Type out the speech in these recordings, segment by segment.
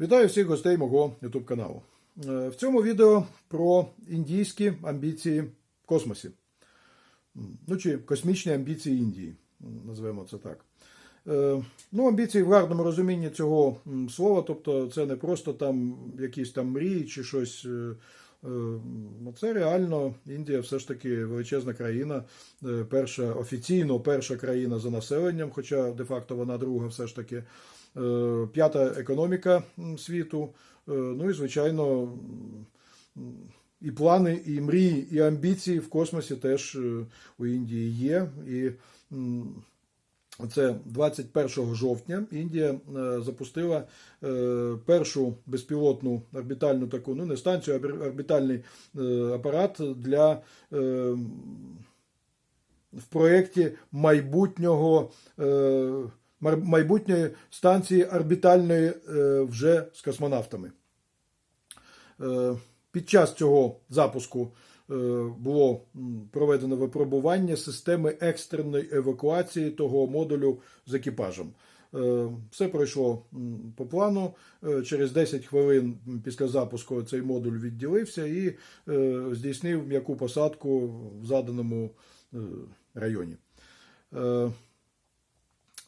Вітаю всіх гостей мого YouTube каналу. Е, В цьому відео про індійські амбіції в космосі. Ну чи космічні амбіції Індії, називаємо це так. Е, Ну, амбіції в гарному розумінні цього слова, тобто це не просто там якісь там мрії чи щось. Е, ну, Це реально Індія все ж таки величезна країна, е, перша офіційно перша країна за населенням, хоча де-факто вона друга все ж таки. Е, П'ята економіка світу. Ну і звичайно, і плани, і мрії, і амбіції в космосі теж у Індії є. І це 21 жовтня Індія е, запустила е, першу безпілотну орбітальну таку, ну не станцію, а орбітальний е, апарат для в проєкті майбутнього майбутньої станції орбітальної вже з космонавтами. Під час цього запуску було проведено випробування системи екстреної евакуації того модулю з екіпажем. Е, Все пройшло по плану. Е, Через 10 хвилин після запуску цей модуль відділився і е, здійснив м'яку посадку в заданому е, районі. Е,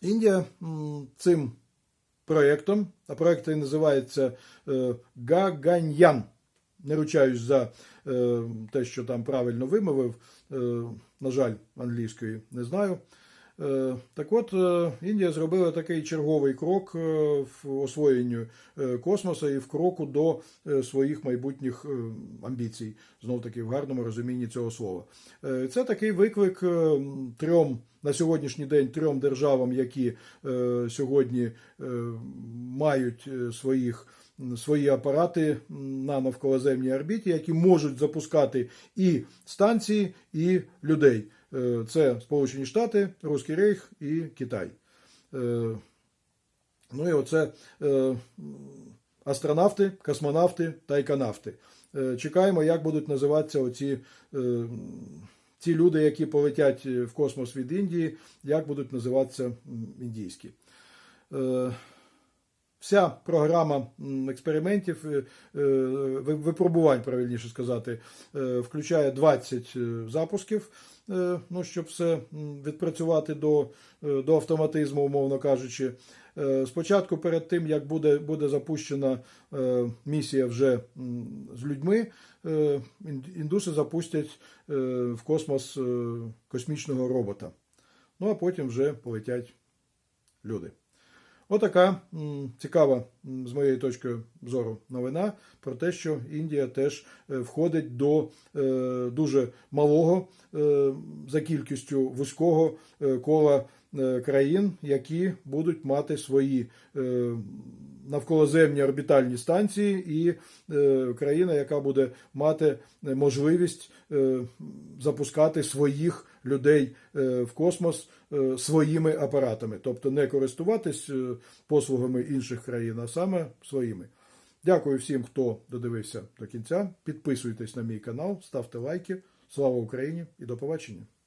Індія цим проєктом, а проєкт називається е, Гаганьян. Не ручаюсь за е, те, що там правильно вимовив. Е, на жаль, англійської не знаю. Е, Так от, е, Індія зробила такий черговий крок е, в освоєнню е, космосу і в кроку до е, своїх майбутніх е, амбіцій, знов таки в гарному розумінні цього слова. Е, Це такий виклик е, трьом на сьогоднішній день трьом державам, які е, сьогодні е, мають е, своїх свої апарати на навколоземній орбіті, які можуть запускати і станції, і людей. Е, Це Сполучені Штати, Руський Рейх і Китай. Е, Ну і оце е, астронавти, космонавти та іконавти. Е, Чекаємо, як будуть називатися оці. Ці люди, які полетять в космос від Індії, як будуть називатися індійські. Вся програма експериментів, е, е, ви- випробувань, правильніше сказати, е, включає 20 е, запусків, ну, щоб все відпрацювати до, до автоматизму, умовно кажучи. Спочатку, перед тим, як буде, буде запущена місія вже з людьми, індуси запустять в космос космічного робота. Ну а потім вже полетять люди. Отака цікава з моєї точки зору новина про те, що Індія теж е, входить до е, дуже малого е, за кількістю вузького кола країн, які будуть мати свої навколоземні орбітальні станції, і е, країна, яка буде мати можливість е, запускати своїх людей е, в космос своїми апаратами, тобто не користуватись послугами інших країн, а саме своїми. Дякую всім, хто додивився до кінця. Підписуйтесь на мій канал, ставте лайки. Слава Україні і до побачення!